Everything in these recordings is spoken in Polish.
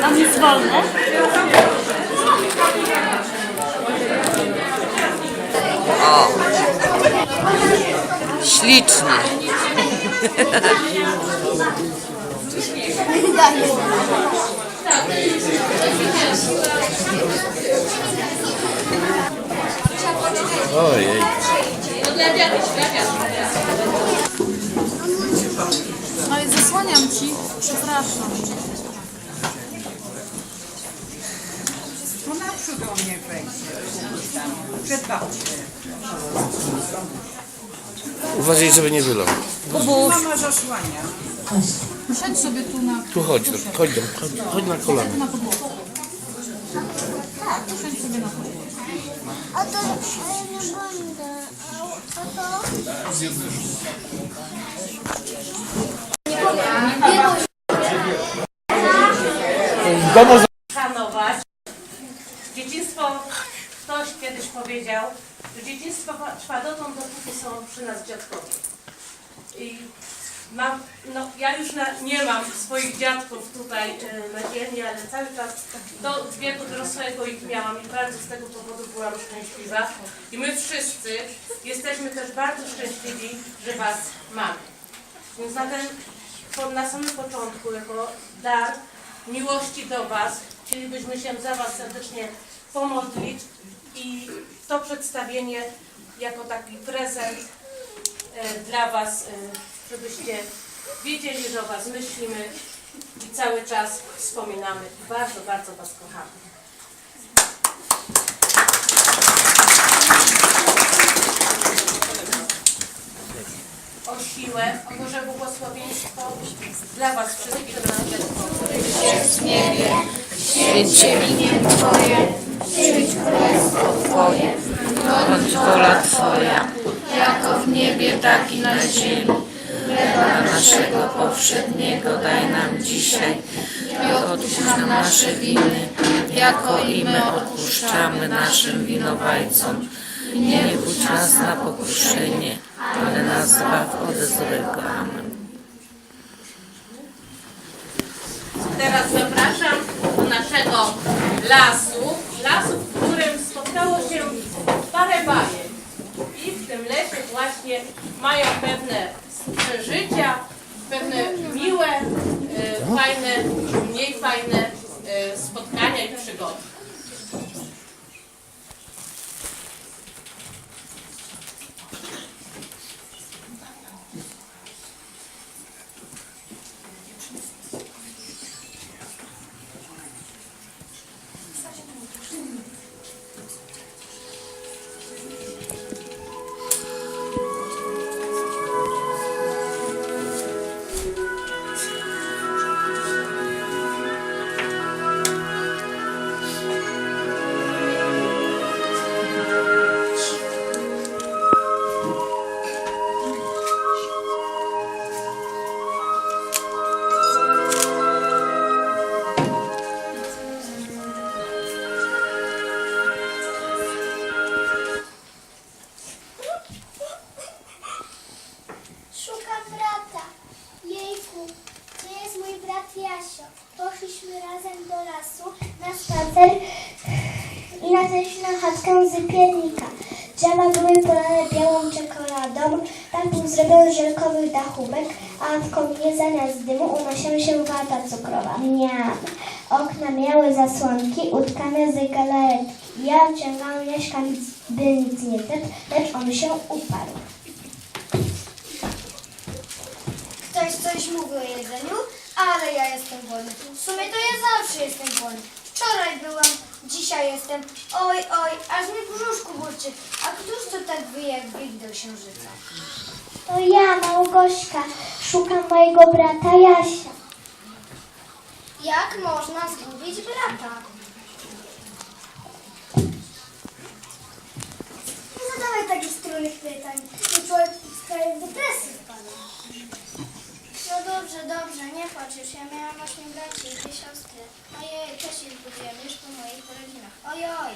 Tam jest wolne. Ślicznie. Ojej. No i zasłaniam ci. Przepraszam. To naprzód o mnie wejdzie. Przed. Uważaj, żeby nie wylał. Kubuś, Mama zasłania. siedź sobie tu na, Tu chodź, chodź, chodź, chodź na kolana. na podłogę. Tak, siedź sobie na podłogę. A to ja nie. To? szanować. Dzieciństwo, ktoś kiedyś powiedział, że dzieciństwo trwa dotąd, dopóki są przy nas dziadkowie. I mam, no, ja już na, nie mam swoich dziadków tutaj e, na ziemi, ale cały czas do wieku dorosłego ich miałam i bardzo z tego powodu byłam szczęśliwa. I my wszyscy jesteśmy też bardzo szczęśliwi, że Was mamy. Więc po- na samym początku, jako dar miłości do Was, chcielibyśmy się za Was serdecznie pomodlić i to przedstawienie jako taki prezent e, dla Was, e, żebyście wiedzieli, że o Was myślimy i cały czas wspominamy. Bardzo, bardzo Was kochamy. o siłę, o Boże błogosławieństwo dla Was wszystkich na Święcie imię Twoje, przyjdź królestwo Twoje, bądź wola Twoja, jako w niebie, tak i na ziemi. Chleba naszego powszedniego daj nam dzisiaj i odpuść nam nasze winy, jako i my odpuszczamy naszym winowajcom. Nie budź nas na pokuszenie, ale nas zbaw ode złego. Amen. Teraz zapraszam do naszego lasu, lasu, w którym spotkało się parę bajek. I w tym lesie właśnie mają pewne przeżycia, pewne miłe, e, fajne, mniej fajne e, spotkania i przygody. Piernika. Drzewa były polane białą czekoladą, tam był zrobiony żelkowy dachubek, a w kominie zamiast dymu unosiła się wata cukrowa. Miam. Okna miały zasłonki utkane z galaretki. Ja wciągałam Jaśka, by nic nie zjadł, lecz on się uparł. Ktoś coś mówi o jedzeniu, ale ja jestem głodny. W sumie to ja zawsze jestem głodny. Wczoraj byłam, dzisiaj jestem. Oj, oj, aż mi w brzuszku burczy. A któż to tak wyje jak do księżyca? To ja, Małgośka, szukam mojego brata Jasia. Jak można zgubić brata? Nie zadawaj takich trudnych pytań. Nie człowiek w kraju depresji wpada. No dobrze, dobrze, nie płacz już. Ja miałam ośmiu braci i dwie siostry. Ojej, też ich zgubiłem już po moich urodzinach. Ojoj.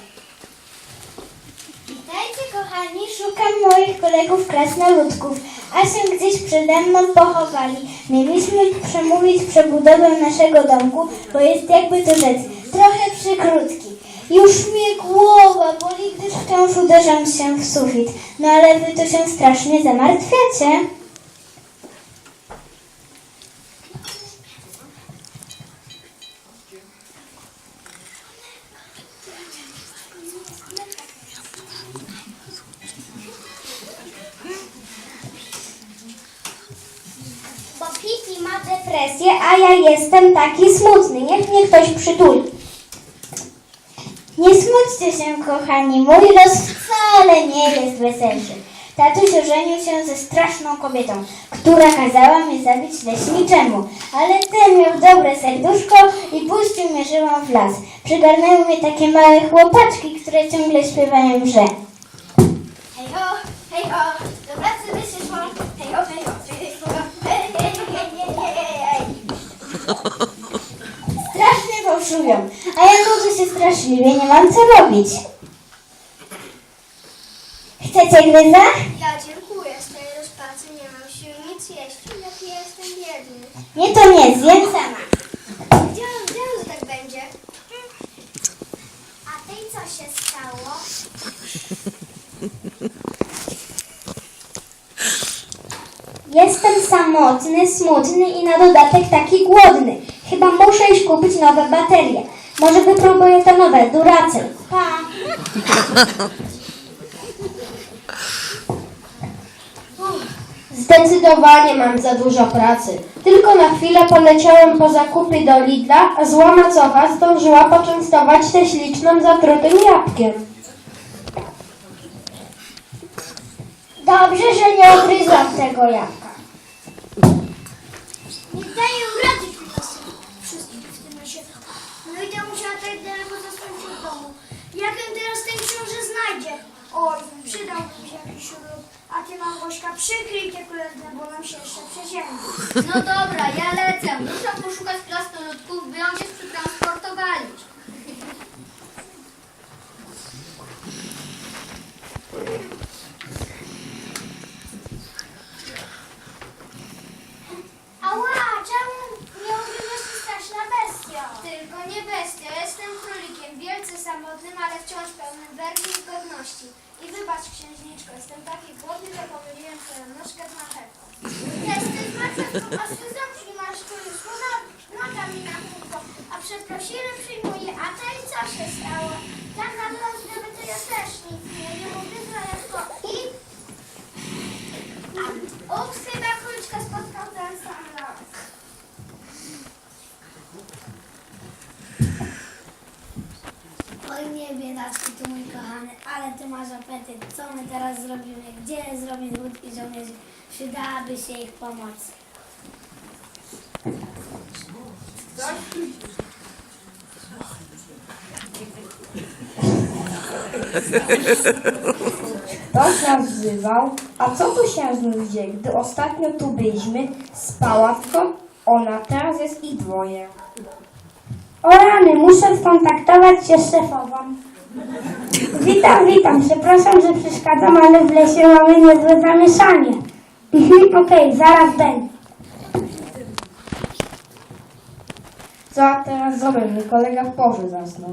Witajcie, kochani. szukam moich kolegów krasnoludków, a się gdzieś przede mną pochowali. Mieliśmy przemówić przebudowę naszego domku, bo jest jakby to rzec, trochę przykrótki. Już mnie głowa boli, gdyż wciąż uderzam się w sufit. No ale wy to się strasznie zamartwiacie. A ja jestem taki smutny. Niech mnie ktoś przytuli. Nie smućcie się, kochani. Mój los wcale nie jest weselszy. Tatuś ożenił się ze straszną kobietą, która kazała mnie zabić leśniczemu. Ale ten miał dobre serduszko i puścił mnie żyłą w las. Przygarnęły mnie takie małe chłopaczki, które ciągle śpiewają, że... fałszują, a ja nudzę się straszliwie, nie mam co robić. Chcecie gryza? Ja dziękuję, stoję do pracy, nie mam siły nic jeść. Jaki jestem biedny. Nie to nie, zjem sama. Wiedziałam, wiedziałam, że tak będzie. A tej co się stało? Jestem samotny, smutny i na dodatek taki głodny. Chyba muszę iść kupić nowe baterie. Może wypróbuję te nowe, Duracell. Pa! Zdecydowanie mam za dużo pracy. Tylko na chwilę poleciałem po zakupy do Lidla, a zła macocha zdążyła poczęstować tę śliczną zatrutym jabłkiem. Dobrze, że nie ugryzłam tego jabłka. Nie domu. Jak on teraz ten książę znajdzie? Oj, przydałby mi się jakiś śrub. A ty, Małgośka, przykryj te kuletne, bo nam się jeszcze przeziębi. No dobra, ja lecę. Muszę poszukać krasnoludków, by ją gdzieś przetransportowali. Ała, czemu nie używasz się straszna bestia? Tylko nie bestia, jestem królikiem, wielce samotnym, ale wciąż pełnym werki i godności. I wybacz, księżniczko, jestem taki głodny, że pomyliłem twoją nóżkę z marchewką. Jesteś marchewką, A zamknij masz już poza noga mi na kółko, a przeprosiny przyjmuję, a i co się stało? Tak naprawdę gdyby to ja też nic nie wiem, ugryzła lekko i... Ups, chyba króliczka spotkał ten sam los. Oj nie biedaczki tu mój kochany, ale ty masz apetyt. Co my teraz zrobimy? Gdzie zrobić wód i żołnierzy? Przydałaby się ich pomoc. Ktoś nas wzywał, a co tu się znów dzieje? Gdy ostatnio tu byliśmy, spała tylko ona, teraz jest i dwoje. O rany, muszę skontaktować się z szefową. Witam, witam, przepraszam, że przeszkadzam, ale w lesie mamy niezłe zamieszanie. Mhm, Okej, zaraz będę. Co teraz zrobię? Mój kolega w porze zasnął.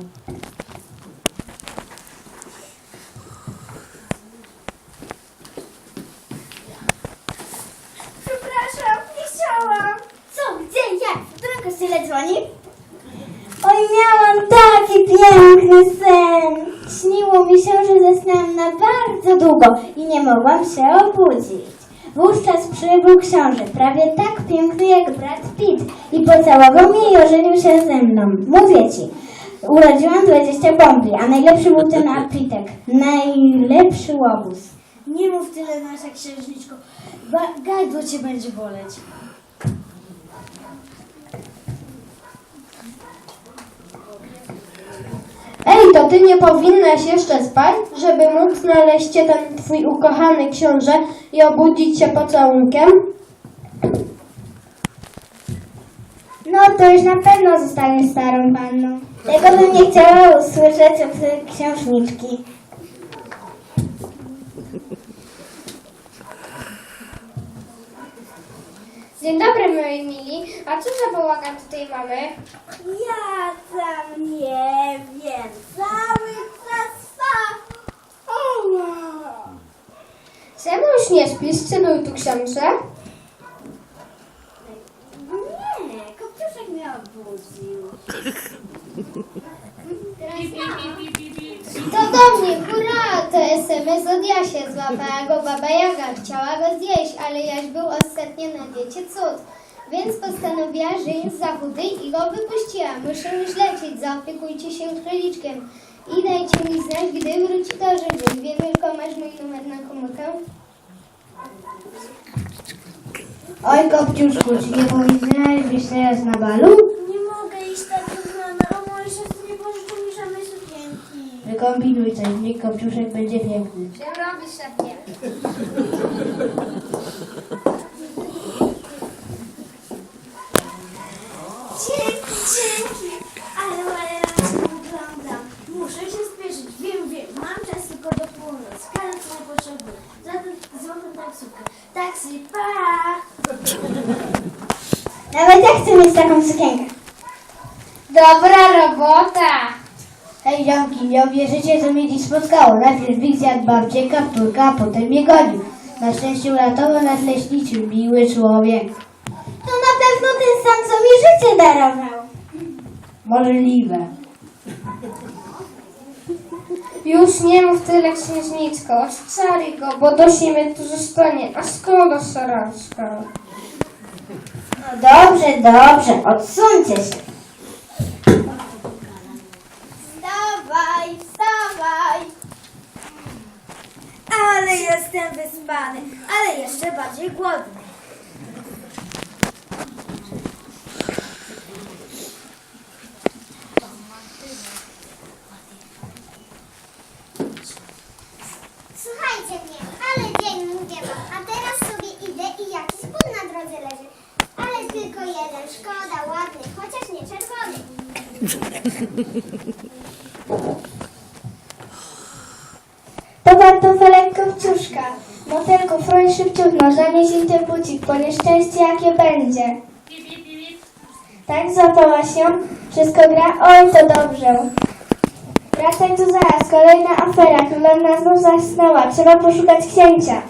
Przepraszam, nie chciałam. Co, gdzie, jak? W którym kościele dzwoni? Oj, miałam taki piękny sen. Śniło mi się, że zasnęłam na bardzo długo i nie mogłam się obudzić. Wówczas przybył książę, prawie tak piękny jak brat Pitt i pocałował mnie i ożenił się ze mną. Mówię ci, urodziłam 20 bombli, a najlepszy był ten Arpitek. Najlepszy łobuz. Nie mów tyle nasza księżniczko, Ba- gardło cię będzie boleć. Ej, to ty nie powinnaś jeszcze spać, żeby mógł znaleźć cię ten twój ukochany książę i obudzić się pocałunkiem? No, to już na pewno zostanie starą panną. Tego bym nie chciała usłyszeć od księżniczki. Dzień dobry, moi mili. A co za bałagan tutaj mamy? Ja tam nie wiem. Cały czas sam. Czemu już nie śpisz? Czy był tu książę? Nie, kopciuszek mnie obudził. To do mnie, hurra! To SMS od Jasia. Złapała go baba Jaga. Chciała go zjeść, ale Jaś był ostatnio na diecie cud. Więc postanowiła, że jest za chudy i go wypuściła. Muszę już lecieć, zaopiekujcie się króliczkiem. I dajcie mi znać, gdy wróci do żywy. Wiem, tylko masz mój numer na komórkę. Oj, Kopciuszku, czy nie powinnaś być teraz na balu? Nie mogę iść tak do rana, a moje siostry nie pożyczą mi żadnej sukienki. Wykombinuj coś, niech Kopciuszek będzie piękny. Czym robisz szefie? Dzięki, dzięki. Ale ładnie wyglądam. Muszę się spieszyć. Wiem, wiem. Mam czas tylko do północy. Każdy co potrzebuje. Zatem złapę taksówkę. Taksi, pa! Nawet ja chcę mieć taką sukienkę. Dobra robota! Hej ziomki, nie uwierzycie co mnie dziś spotkało. Najpierw Wik zjadł kapturka, a potem mnie gonił. Na szczęście uratował nas leśniczy, miły człowiek. To na pewno ten sam, co mi życie darował. Możliwe. Już nie mów tyle, księżniczko. Scali go, bo do siebie tu zostanie. A szkoda szaraczka. No dobrze, dobrze, odsuńcie się. Wstawaj, wstawaj. Ale jestem wyspany, ale jeszcze bardziej głodny. Słuchajcie mnie, ale dzień mówię wam. A teraz sobie idę i jakiś but na drodze leży. Ale tylko jeden, szkoda, ładny, chociaż nie czerwony. To pantofelek kopciuszka. Motelku, froń szybciutno, zanieś ten bucik, po nieszczęście jakie będzie. Tak, złapała się. Wszystko gra? Oj, to dobrze. Wracaj tu zaraz, kolejna afera. Królewna znów zasnęła. Trzeba poszukać księcia.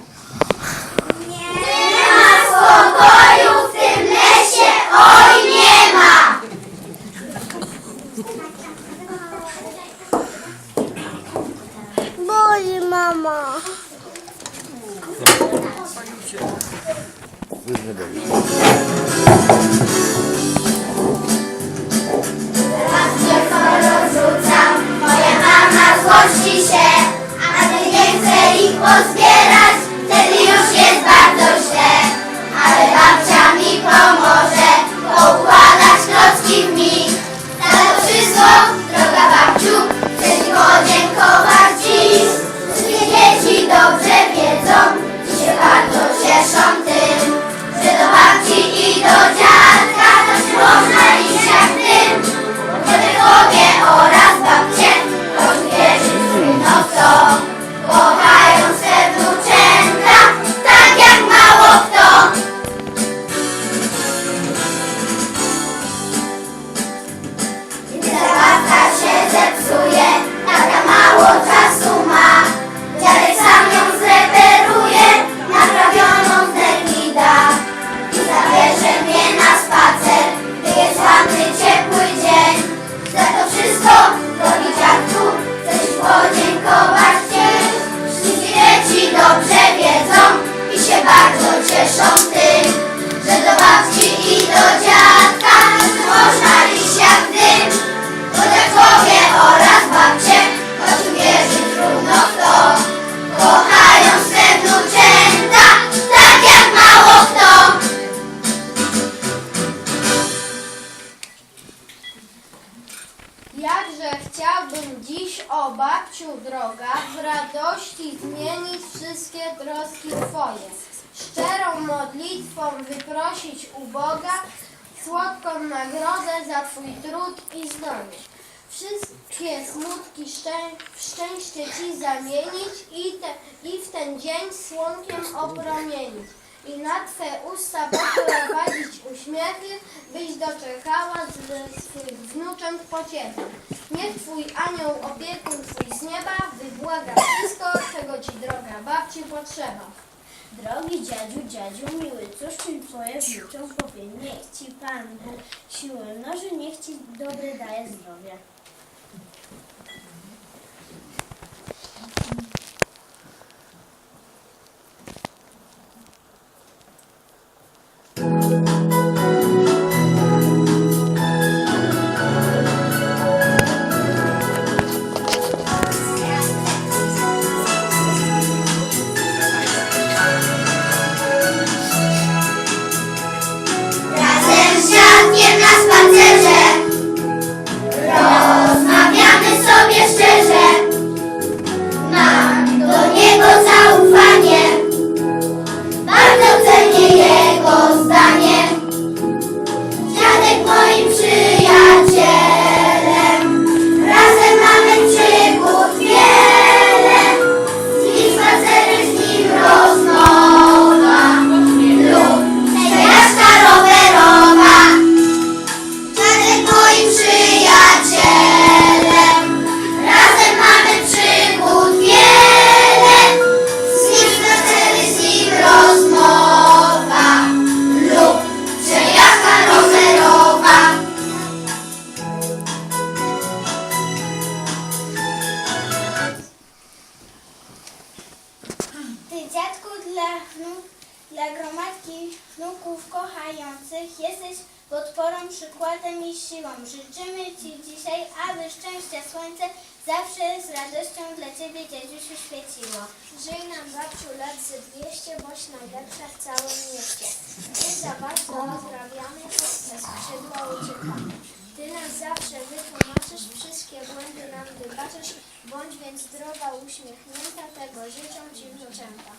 W radości zmienić wszystkie troski Twoje. Szczerą modlitwą wyprosić u Boga słodką nagrodę za Twój trud i zdrowie. Wszystkie smutki szczę- w szczęście Ci zamienić i, te, i w ten dzień słonkiem opromienić. I na Twe usta poprowadzić uśmiechy, byś doczekała ze swych wnucząt pociechy. Niech Twój anioł opiekun Twój z nieba wybłaga wszystko, czego Ci droga babci potrzeba. Drogi dziadziu, dziadziu miły, cóż mi twoje wnuczą powie? Niech ci Pan Bóg siły mnoży, niech ci dobre daje zdrowie. Pozdrawiamy, te skrzydła uciekamy. Ty nas zawsze wytłumaczysz, wszystkie błędy nam wybaczysz, bądź więc zdrowa, uśmiechnięta, tego życzą Ci wnuczęta.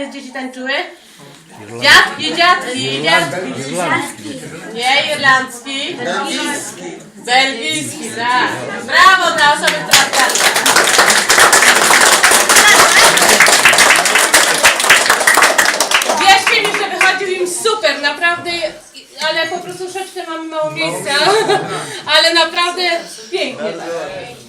Taniec dzieci tańczyły? Dziadki, dziadki, dziadki. Nie irlandzki. Belgijski. Belgijski, tak. Brawo dla osoby, która zgadła. Wierzcie mi, że wychodził im super, naprawdę, ale po prostu troszeczkę mamy mało miejsca, ale naprawdę pięknie. Tak.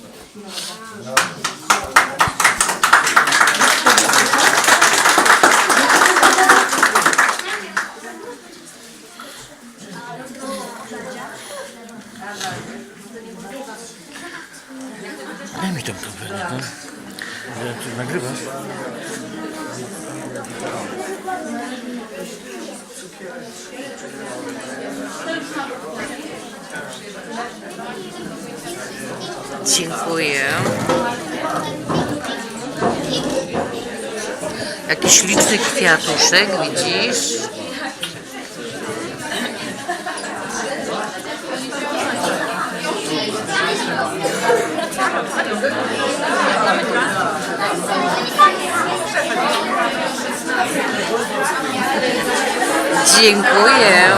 Ty nagrywasz? Dziękuję. Jakiś liczny kwiatuszek, widzisz? Dziękuję.